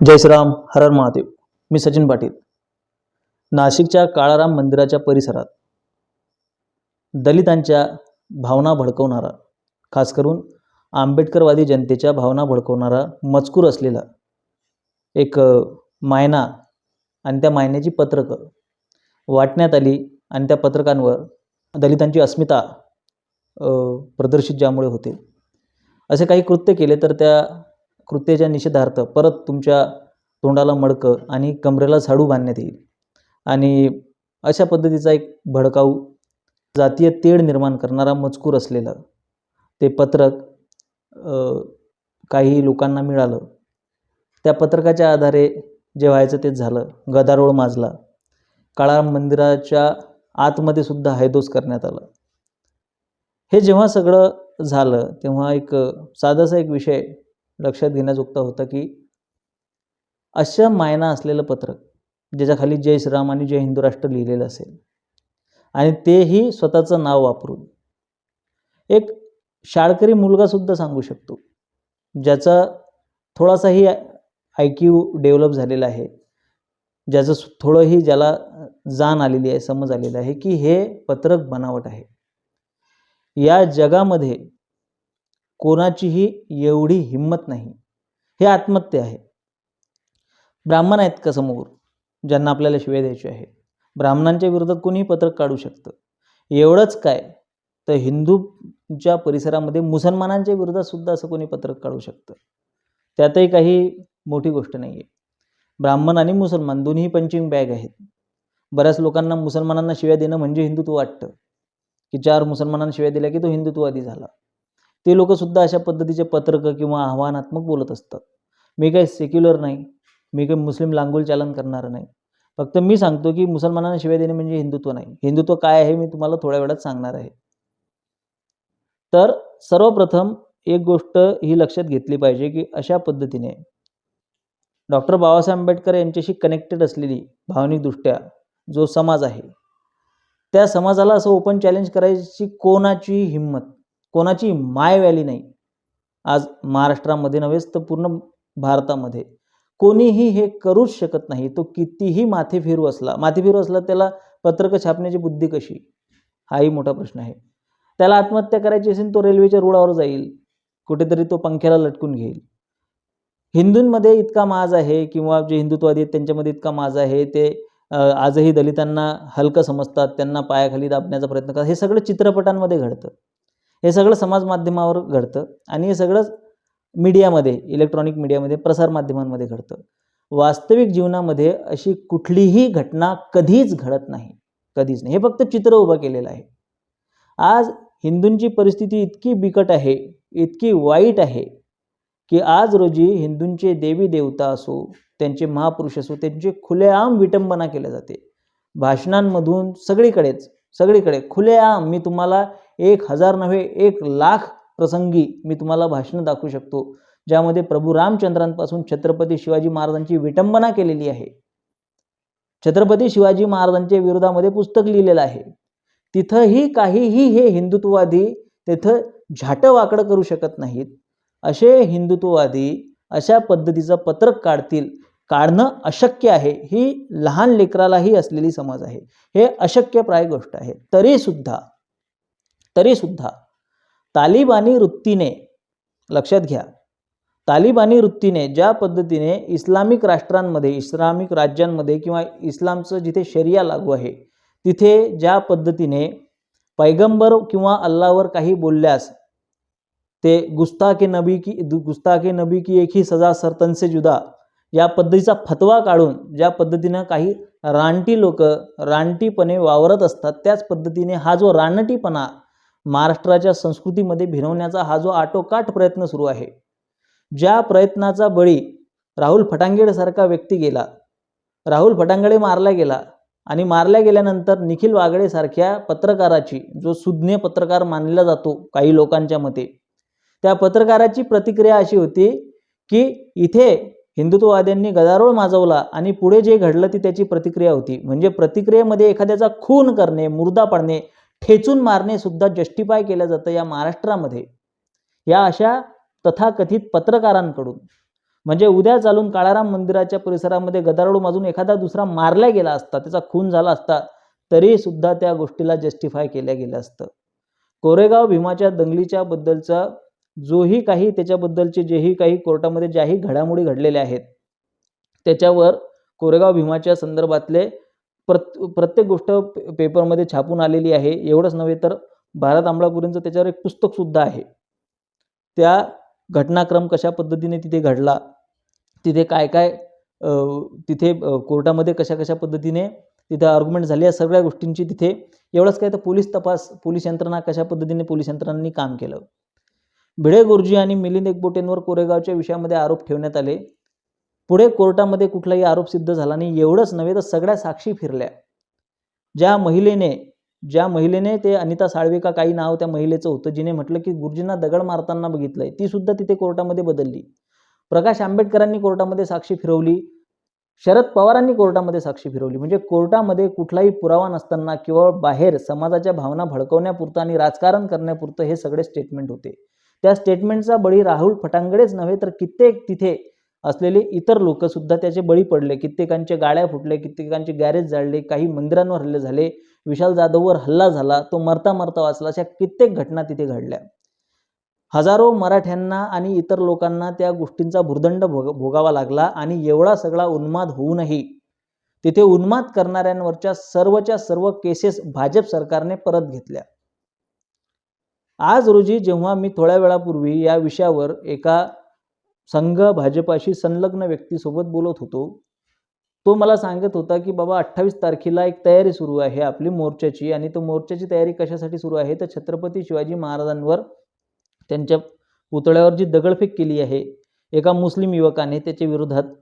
जय श्रीराम हर महादेव. मी सचिन पाटील. नाशिकच्या काळाराम मंदिराच्या परिसरात दलितांच्या भावना भडकवणारा खास करून आंबेडकरवादी जनतेच्या भावना भडकवणारा मजकूर असलेला एक मायना आणि त्या मायन्याची पत्रकं वाटण्यात आली आणि त्या पत्रकांवर दलितांची अस्मिता प्रदर्शित ज्यामुळे होते. असे काही कृत्य केले तर त्या कृत्याच्या निषेधार्थ परत तुमच्या तोंडाला मडकं आणि कमरेला झाडू बांधण्यात येईल. आणि अशा पद्धतीचा एक भडकाऊ जातीय तेढ निर्माण करणारा मजकूर असलेलं ते पत्रक काही लोकांना मिळालं. त्या पत्रकाच्या आधारे जे व्हायचं तेच झालं. गदारोळ माजला. काळाराम मंदिराच्या आतमध्ये सुद्धा हैदोस करण्यात आलं. हे जेव्हा सगळं झालं तेव्हा एक साधासा एक विषय लक्षात घेण्याजोगता होता की अशा मायना असलेलं पत्रक ज्याच्याखाली जय श्रीराम आणि जय हिंदू राष्ट्र लिहिलेलं असेल आणि तेही स्वतःचं नाव वापरून. एक शाळकरी मुलगासुद्धा सांगू शकतो ज्याचा थोडासाही आय क्यू डेव्हलप झालेला आहे ज्याचं थोडंही ज्याला जाण आलेली आहे समज आलेली आहे की हे पत्रक बनावट आहे. या जगामध्ये कोणाचीही एवढी हिंमत नाही. हे आत्महत्या आहे. ब्राह्मण आहेत का समोर? ज्यांना आपल्याला शिवाय द्यायची आहे. ब्राह्मणांच्या विरोधात कोणीही पत्रक काढू शकतं. एवढंच काय? तर हिंदूच्या परिसरामध्ये मुसलमानांच्या विरोधात सुद्धा असं कोणी पत्रक काढू शकतं? त्यातही काही मोठी गोष्ट नाही आहे ब्राह्मण आणि मुसलमान दोन्ही पंचिंग बॅग आहेत. बऱ्याच लोकांना मुसलमानांना शिव्या देणं म्हणजे हिंदुत्व वाटतं. की चार मुसलमानांना शिव्या दिल्या की तो हिंदुत्ववादी झाला. ते लोकंसुद्धा अशा पद्धतीचे पत्रकं किंवा आव्हानात्मक बोलत असतात. मी काही सेक्युलर नाही. मी काही मुस्लिम लांगुल चालन करणार नाही. फक्त मी सांगतो की मुसलमानांना शिवाय देणे म्हणजे हिंदुत्व नाही. हिंदुत्व काय आहे मी तुम्हाला थोड्या वेळात सांगणार आहे. तर सर्वप्रथम एक गोष्ट ही लक्षात घेतली पाहिजे की अशा पद्धतीने डॉक्टर बाबासाहेब आंबेडकर यांच्याशी कनेक्टेड असलेली भावनिकदृष्ट्या जो समाज आहे त्या समाजाला असं ओपन चॅलेंज करायची कोणाची हिंमत कोणाची माय व्हॅली नाही. आज महाराष्ट्रामध्ये नव्हेच तर पूर्ण भारतामध्ये. कोणीही हे करूच शकत नाही. तो कितीही माथे फिरू असला माथे फिरू असला त्याला पत्रकं छापण्याची बुद्धी कशी? हाही मोठा प्रश्न आहे. त्याला आत्महत्या करायची असेल तो रेल्वेच्या रुळावर जाईल. कुठेतरी तो पंख्याला लटकून घेईल. हिंदूंमध्ये इतका माज आहे किंवा जे हिंदुत्ववादी आहेत त्यांच्यामध्ये इतका माज आहे ते आजही दलितांना हलकं समजतात त्यांना पायाखाली दाबण्याचा प्रयत्न करतात. हे सगळं चित्रपटांमध्ये घडतं. हे सगळं समाज माध्यमावर घडतं आणि हे सगळंच मीडियामध्ये इलेक्ट्रॉनिक मीडियामध्ये प्रसारमाध्यमांमध्ये घडतं. वास्तविक जीवनामध्ये अशी कुठलीही घटना कधीच घडत नाही. कधीच नाही. हे फक्त चित्र उभं केलेलं आहे. आज हिंदूंची परिस्थिती इतकी बिकट आहे इतकी वाईट आहे की आज रोजी हिंदूंचे देवी देवता असो त्यांचे महापुरुष असो त्यांची खुलेआम विटंबना केल्या जाते. भाषणांमधून सगळीकडेच सगळीकडे. खुलेआम मी तुम्हाला एक हजार नव्हे एक लाख प्रसंगी मी तुम्हाला भाषणं दाखवू शकतो. ज्यामध्ये प्रभू रामचंद्रांपासून छत्रपती शिवाजी महाराजांची विटंबना केलेली आहे. छत्रपती शिवाजी महाराजांच्या विरोधामध्ये पुस्तक लिहिलेलं आहे. तिथंही काहीही हे हिंदुत्ववादी तिथं झाटं वाकडं करू शकत नाहीत. असे हिंदुत्ववादी अशा पद्धतीचं पत्रक काढतील काढणं अशक्य आहे ही लहान लेकरालाही असलेली समज आहे. हे अशक्यप्राय गोष्ट आहे. तरीसुद्धा तरीसुद्धा तालिबानी वृत्तीने लक्षात घ्या तालिबानी वृत्तीने ज्या पद्धतीने इस्लामिक राष्ट्रांमध्ये इस्लामिक राज्यांमध्ये किंवा इस्लामचं जिथे शरिया लागू आहे तिथे ज्या पद्धतीने पैगंबर किंवा अल्लावर काही बोलल्यास ते गुस्ताके नबी की दु- गुस्ताके नबी की एक ही सजा सरतन से जुदा या पद्धतीचा फतवा काढून ज्या पद्धतीनं काही रानटी लोक रानटीपणे वावरत असतात त्याच पद्धतीने हा जो रानटीपणा महाराष्ट्राच्या संस्कृतीमध्ये भिरवण्याचा हा जो आटोकाट प्रयत्न सुरू आहे ज्या प्रयत्नाचा बळी राहुल फटांगेडसारखा व्यक्ती गेला राहुल फटांगडे मारला गेला आणि मारल्या गेल्यानंतर निखिल वागडेसारख्या पत्रकाराची जो सुज्ञ पत्रकार मानला जातो काही लोकांच्या मते त्या पत्रकाराची प्रतिक्रिया अशी होती की इथे हिंदुत्ववाद्यांनी गदारोळ माजवला आणि पुढे जे घडलं ती त्याची प्रतिक्रिया होती. म्हणजे प्रतिक्रियेमध्ये एखाद्याचा खून करणे मुर्दा पाडणे ठेचून मारणे सुद्धा जस्टिफाय केलं जातं या महाराष्ट्रामध्ये. या अशा तथाकथित पत्रकारांकडून. म्हणजे उद्या चालून काळाराम मंदिराच्या परिसरामध्ये गदारोळ माजून एखादा दुसरा मारला गेला असता त्याचा खून झाला असता तरी सुद्धा त्या गोष्टीला जस्टिफाय केल्या गेलं असतं. कोरेगाव भीमाच्या दंगलीच्या बद्दलचं जोही काही त्याच्याबद्दलचे जेही काही कोर्टामध्ये ज्याही घडामोडी घडलेल्या आहेत त्याच्यावर कोरेगाव भीमाच्या संदर्भातले प्रत प्रत्येक गोष्ट पे- पेपरमध्ये छापून आलेली आहे. एवढंच नव्हे तर भारत आंबळापुरींचं त्याच्यावर एक पुस्तकसुद्धा आहे. त्या घटनाक्रम कशा पद्धतीने तिथे घडला तिथे काय काय तिथे कोर्टामध्ये कशा कशा पद्धतीने तिथे आर्ग्युमेंट झाली या सगळ्या गोष्टींची तिथे एवढंच काय तर पोलीस तपास पोलीस यंत्रणा कशा पद्धतीने पोलीस यंत्रणांनी काम केलं. भिडे गुरुजी आणि मिलिंद एकबोटेंवर कोरेगावच्या विषयामध्ये आरोप ठेवण्यात आले. पुढे कोर्टामध्ये कुठलाही आरोप सिद्ध झाला नाही एवढंच नव्हे तर सगळ्या साक्षी फिरल्या. ज्या महिलेने ज्या महिलेने ते अनिता साळवे का काही नाव त्या महिलेचं होतं जिने म्हटलं की गुरुजींना दगड मारताना बघितलंय ती सुद्धा तिथे कोर्टामध्ये बदलली. प्रकाश आंबेडकरांनी कोर्टामध्ये साक्षी फिरवली. शरद पवारांनी कोर्टामध्ये साक्षी फिरवली. म्हणजे कोर्टामध्ये कुठलाही पुरावा नसताना केवळ बाहेर समाजाच्या भावना भडकवण्यापुरतं आणि राजकारण करण्यापुरतं हे सगळे स्टेटमेंट होते. त्या स्टेटमेंटचा बळी राहुल फटांगडेच नव्हे तर कित्येक तिथे असलेले इतर लोक सुद्धा त्याचे बळी पडले. कित्येकांचे गाड्या फुटले कित्येकांचे गॅरेज जाळले काही मंदिरांवर हल्ले झाले. विशाल जाधववर हल्ला झाला. तो मरता मरता वाचला. अशा कित्येक घटना तिथे घडल्या. हजारो मराठ्यांना आणि इतर लोकांना त्या गोष्टींचा भुर्दंड भोग भोगावा लागला आणि एवढा सगळा उन्माद होऊनही तिथे उन्माद करणाऱ्यांवरच्या सर्वच्या सर्व केसेस भाजप सरकारने परत घेतल्या. आज रोजी जेव्हा मी थोड्या वेळापूर्वी या विषयावर एका संघ भाजपाशी संलग्न व्यक्तीसोबत बोलत होतो तो मला सांगत होता की बाबा अठ्ठावीस तारखेला एक तयारी सुरू आहे आपली मोर्चाची आणि तो मोर्चाची तयारी कशासाठी सुरू आहे? तर छत्रपती शिवाजी महाराजांवर त्यांच्या पुतळ्यावर जी दगडफेक केली आहे एका मुस्लिम युवकाने त्याच्या विरोधात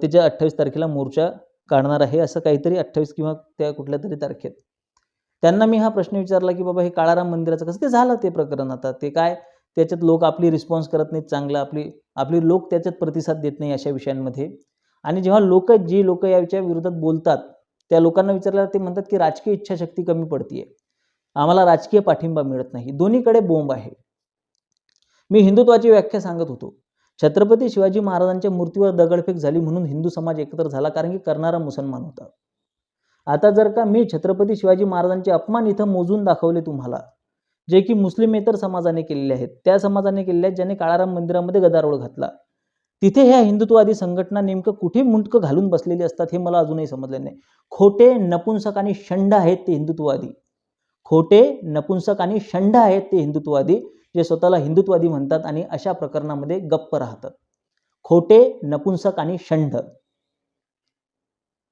त्याच्या अठ्ठावीस तारखेला मोर्चा काढणार आहे असं काहीतरी अठ्ठावीस किंवा त्या कुठल्या तरी तारखेत. त्यांना मी हा प्रश्न विचारला की बाबा हे काळाराम मंदिराचं कसं ते झालं ते प्रकरण आता? ते काय? त्याच्यात लोक आपली रिस्पॉन्स करत नाहीत चांगलं आपली आपली लोक त्याच्यात प्रतिसाद देत नाही अशा विषयांमध्ये. आणि जेव्हा लोक जी लोक याच्या विरोधात बोलतात त्या लोकांना विचारल्यावर ते म्हणतात की राजकीय इच्छाशक्ती कमी पडतीये. आम्हाला राजकीय पाठिंबा मिळत नाही. दोन्हीकडे बोंब आहे. मी हिंदुत्वाची व्याख्या सांगत होतो. छत्रपती शिवाजी महाराजांच्या मूर्तीवर दगडफेक झाली म्हणून हिंदू समाज एकत्र झाला कारण की करणारा मुसलमान होता. आता जर का मी छत्रपती शिवाजी महाराजांचे अपमान इथं मोजून दाखवले तुम्हाला जे की मुस्लिमेतर समाजाने केलेले आहेत त्या समाजाने केलेले आहेत ज्याने काळाराम मंदिरामध्ये गदारोळ घातला. तिथे ह्या हिंदुत्ववादी संघटना नेमकं कुठे मुंडकं घालून बसलेली असतात हे मला अजूनही समजले नाही. खोटे नपुंसक आणि षंड आहेत ते हिंदुत्ववादी. खोटे नपुंसक आणि षंड आहेत ते हिंदुत्ववादी जे स्वतःला हिंदुत्ववादी म्हणतात आणि अशा प्रकरणामध्ये गप्प राहतात. खोटे नपुंसक आणि षंड.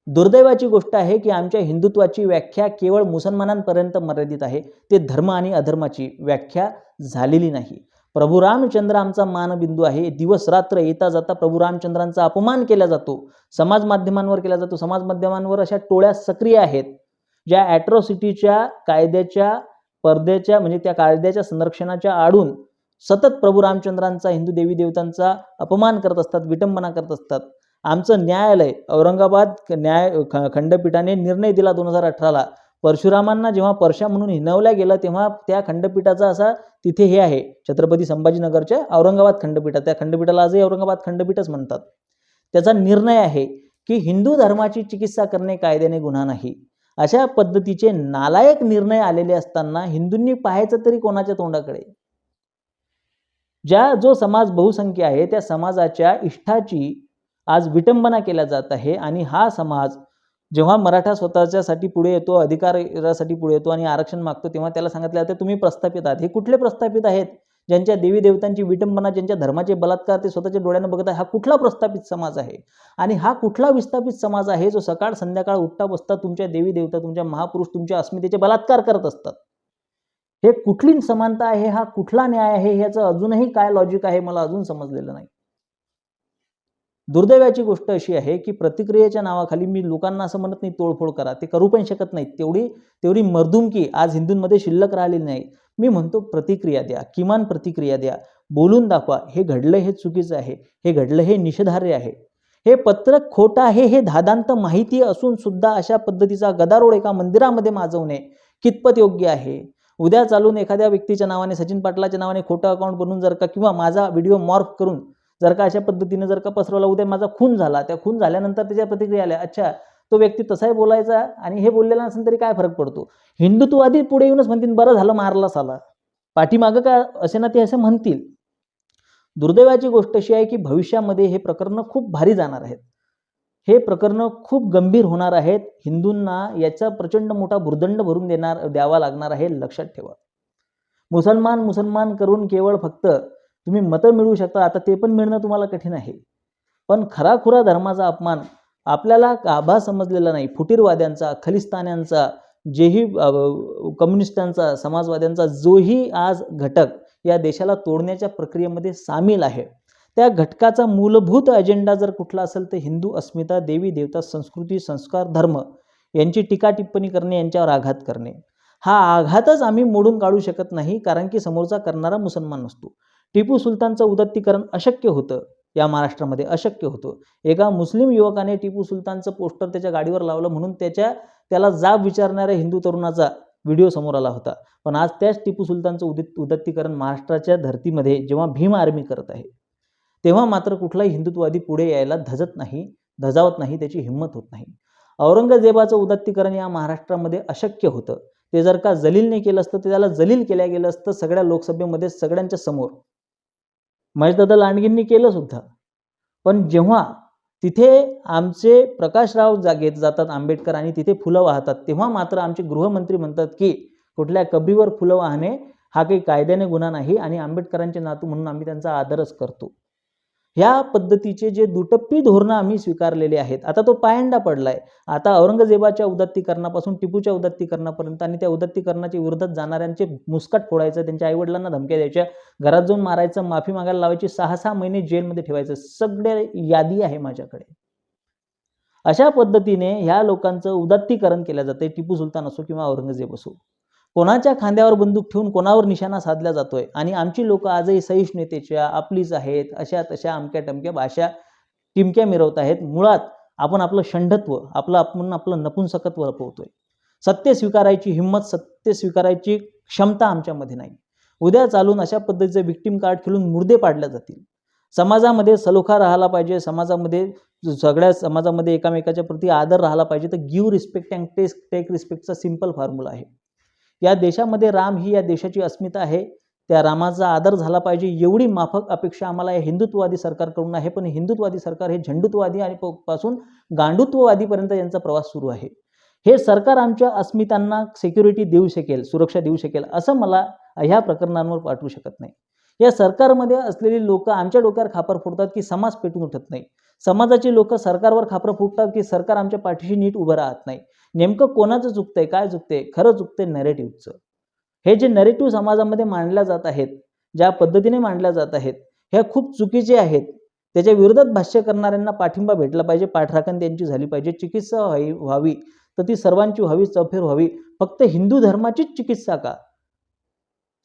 दुर्दैवाची गोष्ट आहे की आमच्या हिंदुत्वाची व्याख्या केवळ मुसलमानांपर्यंत मर्यादित आहे. ते धर्म आणि अधर्माची व्याख्या झालेली नाही. प्रभू रामचंद्र आमचा मानबिंदू आहे. दिवस रात्र येता जाता प्रभू रामचंद्रांचा अपमान केला जातो. समाज माध्यमांवर केला जातो. समाज माध्यमांवर अशा टोळ्या सक्रिय आहेत ज्या ॲट्रॉसिटीच्या कायद्याच्या पडद्याच्या म्हणजे त्या कायद्याच्या संरक्षणाच्या आडून सतत प्रभू रामचंद्रांचा हिंदू देवी देवतांचा अपमान करत असतात विटंबना करत असतात. आमचं न्यायालय औरंगाबाद न्याय ख- खंडपीठाने निर्णय दिला दोन हजार अठराला. परशुरामांना जेव्हा परशा म्हणून हिनवल्या गेलं तेव्हा त्या खंडपीठाचा असा तिथे हे आहे छत्रपती संभाजीनगरच्या औरंगाबाद खंडपीठात. त्या खंडपीठाला आजही औरंगाबाद खंडपीठच म्हणतात. त्याचा निर्णय आहे की हिंदू धर्माची चिकित्सा करणे कायद्याने गुन्हा नाही. अशा पद्धतीचे नालायक निर्णय आलेले असताना हिंदूंनी पाहायचं तरी कोणाच्या तोंडाकडे? ज्या जो समाज बहुसंख्य आहे त्या समाजाच्या इष्टाची आज विटंबना केल्या जात आहे आणि हा समाज जेव्हा मराठा स्वतःच्यासाठी पुढे येतो अधिकारासाठी पुढे येतो आणि आरक्षण मागतो तेव्हा त्याला सांगितलं जातं तुम्ही प्रस्थापित आहात. हे कुठले प्रस्थापित आहेत? ज्यांच्या देवी देवतांची विटंबना ज्यांच्या धर्माचे बलात्कार ते स्वतःच्या डोळ्यानं बघत आहे हा कुठला प्रस्थापित समाज आहे? आणि हा कुठला विस्थापित समाज आहे जो सकाळ संध्याकाळ उठता बसता तुमच्या देवी देवता तुमच्या महापुरुष तुमच्या अस्मितेचे बलात्कार करत असतात? हे कुठली समानता आहे? हा कुठला न्याय आहे? ह्याचं अजूनही काय लॉजिक आहे? मला अजून समजलेलं नाही. दुर्दैवाची गोष्ट अशी आहे की प्रतिक्रियेच्या नावाखाली मी लोकांना असं म्हणत नाही तोडफोड करा. ते करू पण शकत नाहीत. तेवढी तेवढी मर्दुमकी आज हिंदूंमध्ये शिल्लक राहिलेली नाही. मी म्हणतो प्रतिक्रिया द्या किमान प्रतिक्रिया द्या. बोलून दाखवा हे घडलं हे चुकीचं आहे हे घडलं हे निषेधार्ह आहे. हे पत्रक खोटं आहे हे धादांत माहिती असून सुद्धा अशा पद्धतीचा गदारोळ एका मंदिरामध्ये माजवणे कितपत योग्य आहे? उद्या चालून एखाद्या व्यक्तीच्या नावाने सचिन पाटलाच्या नावाने खोटं अकाउंट बनवून जर का किंवा माझा व्हिडिओ मॉर्फ करून जर का अशा पद्धतीने जर का पसरवला उद्या माझा खून झाला त्या खून झाल्यानंतर त्याच्या प्रतिक्रिया आल्या अच्छा तो व्यक्ती तसाही बोलायचा आणि हे बोललेला नसेल तरी काय फरक पडतो? हिंदुत्ववादी पुढे येऊनच म्हणतील बरं झालं मारला साला. पाठीमागं का असे ना ते असं म्हणतील? दुर्दैवाची गोष्ट अशी आहे की भविष्यामध्ये हे प्रकरणं खूप भारी जाणार आहेत. हे प्रकरणं खूप गंभीर होणार आहेत. हिंदूंना याचा प्रचंड मोठा भुर्दंड भरून देणार द्यावा लागणार आहे लक्षात ठेवा. मुसलमान मुसलमान करून केवळ फक्त तुम्ही मतं मिळवू शकता. आता ते पण मिळणं तुम्हाला कठीण आहे. पण खराखुरा धर्माचा अपमान आपल्याला गाभा समजलेला नाही. फुटीरवाद्यांचा खलिस्तान्यांचा जेही कम्युनिस्टांचा समाजवाद्यांचा जोही आज घटक या देशाला तोडण्याच्या प्रक्रियेमध्ये सामील आहे. त्या घटकाचा मूलभूत अजेंडा जर कुठला असेल तर हिंदू अस्मिता देवी देवता संस्कृती संस्कार धर्म यांची टीका टिप्पणी करणे यांच्यावर आघात करणे. हा आघातच आम्ही मोडून काढू शकत नाही कारण की समोरचा करणारा मुसलमान नसतो. टिपू सुलतानचं उदत्तीकरण अशक्य होतं. या महाराष्ट्रामध्ये अशक्य होतं. एका मुस्लिम युवकाने टिपू सुलतानचं पोस्टर त्याच्या गाडीवर लावलं म्हणून त्याच्या त्याला जाब विचारणाऱ्या हिंदू तरुणाचा व्हिडिओ समोर आला होता. पण आज त्याच टिपू सुलतानचं उदित उदत्तीकरण महाराष्ट्राच्या धर्तीमध्ये जेव्हा भीम आर्मी करत आहे तेव्हा मात्र कुठलाही हिंदुत्ववादी पुढे यायला धजत नाही धजावत नाही त्याची हिंमत होत नाही. औरंगजेबाचं उदत्तीकरण या महाराष्ट्रामध्ये अशक्य होतं. ते जर का जलीलने केलं असतं तर त्याला जलील केल्या गेलं असतं सगळ्या लोकसभेमध्ये सगळ्यांच्या समोर. महेशदादा लांडगींनी केलं सुद्धा. पण जेव्हा तिथे आमचे प्रकाशराव जागेत जातात आंबेडकर आणि तिथे फुलं वाहतात तेव्हा मात्र आमचे गृहमंत्री म्हणतात की कुठल्या कबीवर फुलं वाहणे हा काही कायद्याने गुन्हा नाही आणि आंबेडकरांचे नातू म्हणून आम्ही त्यांचा आदरच करतो. ह्या पद्धतीचे जे दुटप्पी धोरणं आम्ही स्वीकारलेले आहेत. आता तो पायंडा पडलाय. आता औरंगजेबाच्या उदात्तीकरणापासून टिपूच्या उदात्तीकरणापर्यंत आणि त्या उदात्तीकरणाच्या विरोधात जाणाऱ्यांचे मुस्कट फोडायचं त्यांच्या आईवडिलांना धमक्या द्यायच्या घरात जाऊन मारायचं माफी मागायला लावायची सहा सहा महिने जेलमध्ये ठेवायचं सगळे यादी आहे माझ्याकडे. अशा पद्धतीने ह्या लोकांचं उदात्तीकरण केलं जाते टिपू सुलतान असो किंवा औरंगजेब असो. कोणाच्या खांद्यावर बंदूक ठेवून कोणावर निशाणा साधला जातोय? आणि आमची लोक आजही सहिष्णुतेच्या आपलीच आहेत अशा तशा अमक्या टमक्या भाषा टिमक्या मिरवत आहेत. मुळात आपण आपलं षंढत्व आपलं आपण आपलं नपुंसकत्व लपवतोय. सत्य स्वीकारायची हिंमत सत्य स्वीकारायची क्षमता आमच्यामध्ये नाही. उद्या चालून अशा पद्धतीचे विक्टीम कार्ड खेळून मुर्दे पाडल्या जातील. समाजामध्ये सलोखा राहिला पाहिजे समाजामध्ये सगळ्या समाजामध्ये एकामेकाच्या प्रती आदर राहिला पाहिजे तर give respect and test take रिस्पेक्टचा simple formula आहे. या देशामध्ये राम ही या देशाची अस्मिता आहे. त्या रामाचा आदर झाला पाहिजे. एवढी माफक अपेक्षा आम्हाला या हिंदुत्ववादी सरकारकडून आहे. पण हिंदुत्ववादी सरकार हे झंडुत्ववादी आणि पासून गांडुत्ववादीपर्यंत यांचा प्रवास सुरू आहे. हे सरकार आमच्या अस्मितांना सिक्युरिटी देऊ शकेल सुरक्षा देऊ शकेल असं मला ह्या प्रकरणांवर वाटू शकत नाही. या सरकारमध्ये असलेली लोक आमच्या डोक्यावर खापर फोडतात की समाज पेटून उठत नाही. समाजाची लोक सरकारवर खापर फुटतात की सरकार आमच्या पाठीशी नीट उभं राहत नाही. नेमकं कोणाचं चुकतंय काय चुकतंय? खरं चुकतंय नरेटिव्हचं हे जे नरेटिव्ह समाजामध्ये मांडल्या जात आहेत ज्या पद्धतीने मांडल्या जात आहेत ह्या खूप चुकीचे आहेत. त्याच्या विरोधात भाष्य करणाऱ्यांना पाठिंबा भेटला पाहिजे पाठराखण त्यांची झाली पाहिजे. चिकित्सा व्हावी व्हावी तर ती सर्वांची व्हावी चौफेर व्हावी. फक्त हिंदू धर्माचीच चिकित्सा का?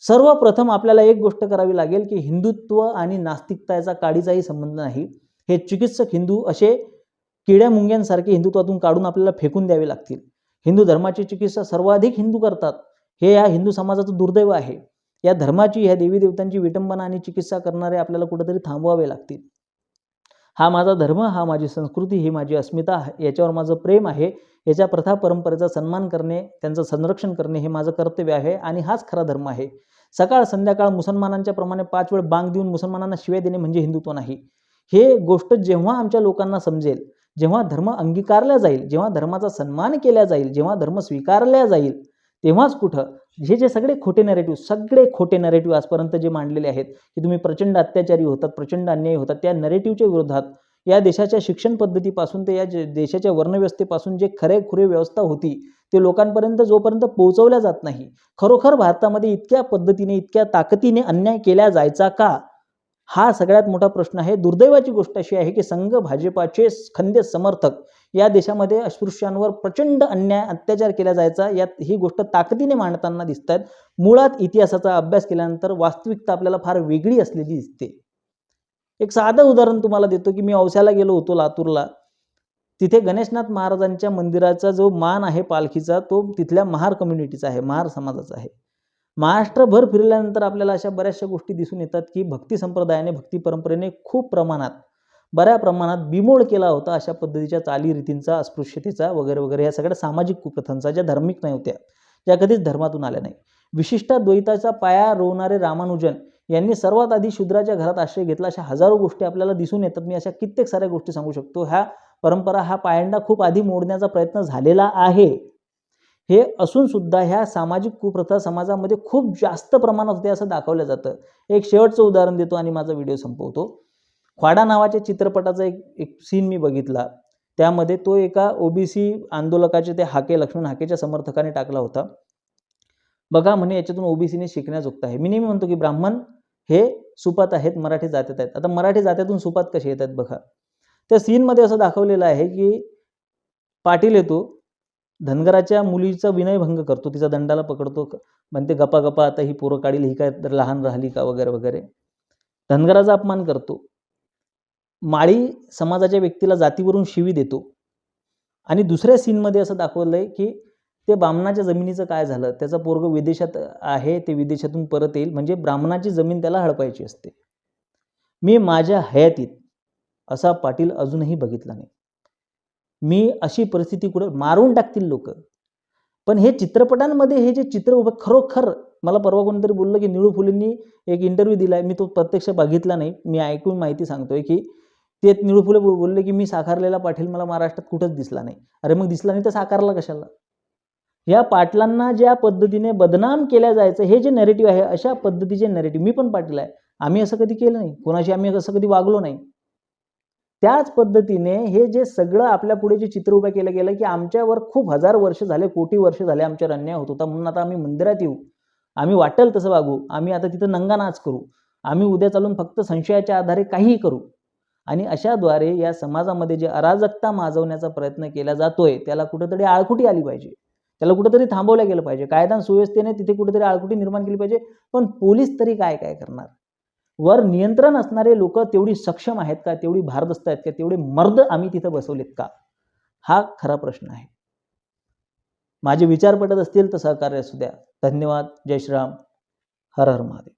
सर्वप्रथम आपल्याला एक गोष्ट करावी लागेल की हिंदुत्व आणि नास्तिकता याचा काडीचाही संबंध नाही. हे चिकित्सक हिंदू असे किड्या मुंग्यांसारखे हिंदुत्वातून काढून आपल्याला फेकून द्यावे लागतील. हिंदू धर्माची चिकित्सा सर्वाधिक हिंदू करतात. हे या हिंदू समाजाचं दुर्दैव आहे. या धर्माची ह्या देवी देवतांची विटंबना आणि चिकित्सा करणारे आपल्याला कुठेतरी थांबवावे लागतील. हा माझा धर्म हा माझी संस्कृती ही माझी अस्मिता याच्यावर माझं प्रेम आहे. याच्या प्रथा परंपरेचा सन्मान करणे त्यांचं संरक्षण करणे हे माझं कर्तव्य आहे आणि हाच खरा धर्म आहे. सकाळ संध्याकाळ मुसलमानांच्या प्रमाणे पाच वेळ बांग देऊन मुसलमानांना शिवाय देणे म्हणजे हिंदुत्व नाही. हे गोष्ट जेव्हा आमच्या लोकांना समजेल जेव्हा धर्म अंगीकारला जाईल जेव्हा धर्माचा सन्मान केला जाईल जेव्हा धर्म स्वीकारला जाईल तेव्हाच कुठं? हे जे सगळे खोटे नरेटिव्ह सगळे खोटे नरेटिव्ह आजपर्यंत जे मांडलेले आहेत की तुम्ही प्रचंड अत्याचारी होतात प्रचंड अन्यायी होतात त्या नरेटिव्हच्या विरोधात या देशाच्या शिक्षण पद्धतीपासून ते या जे- देशाच्या वर्णव्यवस्थेपासून जे खरे खुरे व्यवस्था होती ते लोकांपर्यंत जोपर्यंत पोहोचवल्या जात नाही खरोखर भारतामध्ये इतक्या पद्धतीने इतक्या ताकदीने अन्याय केला जायचा का? हा सगळ्यात मोठा प्रश्न आहे. दुर्दैवाची गोष्ट अशी आहे की संघ भाजपाचे खंदे समर्थक या देशामध्ये अस्पृश्यांवर प्रचंड अन्याय अत्याचार केला जायचा. यात ही गोष्ट ताकदीने मांडताना दिसत आहेत मुळात इतिहासाचा अभ्यास केल्यानंतर वास्तविकता आपल्याला फार वेगळी असलेली दिसते. एक साधं उदाहरण तुम्हाला देतो की मी औस्याला गेलो होतो लातूरला. तिथे गणेशनाथ महाराजांच्या मंदिराचा जो मान आहे पालखीचा तो तिथल्या महार कम्युनिटीचा आहे महार समाजाचा आहे. महाराष्ट्रभर फिरल्यानंतर आपल्याला अशा बऱ्याचशा गोष्टी दिसून येतात की भक्ती संप्रदायाने भक्ती परंपरेने खूप प्रमाणात बऱ्या प्रमाणात बिमोड केला होता अशा पद्धतीच्या चालीरीतींचा अस्पृश्यतेचा वगैरे वगैरे या सगळ्या सामाजिक कुप्रथांचा ज्या धार्मिक नाही होत्या ज्या कधीच धर्मातून आल्या नाही. विशिष्ट द्वैताचा पाया रोवणारे रामानुजन यांनी सर्वात आधी शूद्राच्या घरात आश्रय घेतला. अशा हजारो गोष्टी आपल्याला दिसून येतात. मी अशा कित्येक साऱ्या गोष्टी सांगू शकतो. ह्या परंपरा हा पायंडा खूप आधी मोडण्याचा प्रयत्न झालेला आहे. हे असून सुद्धा ह्या सामाजिक कुप्रथा समाजामध्ये खूप जास्त प्रमाणात होते असं दाखवलं जातं. एक शेवटचं उदाहरण देतो आणि माझा व्हिडिओ संपवतो. ख्वाडा नावाच्या चित्रपटाचा एक एक सीन मी बघितला. त्यामध्ये तो एका ओबीसी आंदोलकाचे ते हाके लक्ष्मण हाकेच्या समर्थकाने टाकला होता. बघा म्हणे याच्यातून ओबीसीने शिकण्याजोगतं आहे. मी नेहमी म्हणतो की ब्राह्मण हे सुपात आहेत मराठी जात्यात आहेत. आता मराठी जात्यातून सुपात कसे येतात बघा. त्या सीनमध्ये असं दाखवलेलं आहे की पाटील येतो धनगराच्या मुलीचा विनयभंग करतो तिचा दंडाला पकडतो म्हणते गपा गपा आता ही पोरं काढील ही काय तर लहान राहिली का? वगैरे वगैरे. धनगराचा अपमान करतो. माळी समाजाच्या व्यक्तीला जातीवरून शिवी देतो. आणि दुसऱ्या सीनमध्ये असं दाखवलं आहे की ते ब्राह्मणाच्या जमिनीचं काय झालं? त्याचा पोरग विदेशात आहे ते विदेशातून परत येईल. म्हणजे ब्राह्मणाची जमीन त्याला हडपायची असते. मी माझ्या हयातीत असा पाटील अजूनही बघितला नाही. मी अशी परिस्थिती कुठं मारून टाकतील लोक? पण हे चित्रपटांमध्ये हे जे चित्र उभं खरोखर मला परवा कोणीतरी बोललं की निळू फुलेंनी एक इंटरव्ह्यू दिला आहे मी तो प्रत्यक्ष बघितला नाही. मी ऐकून माहिती सांगतोय की ते निळू फुले बोलले की मी साकारलेला पाटील मला महाराष्ट्रात कुठंच दिसला नाही. अरे मग दिसला नाही तर साकारला कशाला? या पाटलांना ज्या पद्धतीने बदनाम केल्या जायचं हे जे नेरेटिव्ह आहे अशा पद्धतीचे नेरेटिव्ह मी पण पाटील आहे. आम्ही असं कधी केलं नाही. कोणाशी आम्ही असं कधी वागलो नाही. त्याच पद्धतीने हे जे सगळं आपल्या पुढे जे चित्र उभं केलं गेलं की आमच्यावर खूप हजार वर्ष झाले कोटी वर्ष झाले आमच्यावर अन्याय होत होता. म्हणून आता आम्ही मंदिरात येऊ. आम्ही वाटेल तसं वागू. आम्ही आता तिथं नंगा नाच करू. आम्ही उद्या चालून फक्त संशयाच्या आधारे काहीही करू. आणि अशाद्वारे या समाजामध्ये जे अराजकता माजवण्याचा प्रयत्न केला जातोय त्याला कुठेतरी आळकुटी आली पाहिजे. त्याला कुठेतरी थांबवलं गेलं पाहिजे. कायदा सुव्यवस्थेने तिथे कुठेतरी आळकुटी निर्माण केली पाहिजे. पण पोलीस तरी काय काय करणार? वर नियंत्रण असणारे लोक तेवढी सक्षम आहेत का? तेवढी भारदस्त आहेत का? तेवढे मर्द आम्ही तिथं बसवलेत का? हा खरा प्रश्न आहे. माझे विचार पटत असतील तर सहकार्य असू द्या. धन्यवाद. जय श्रीराम. हर हर महादेव.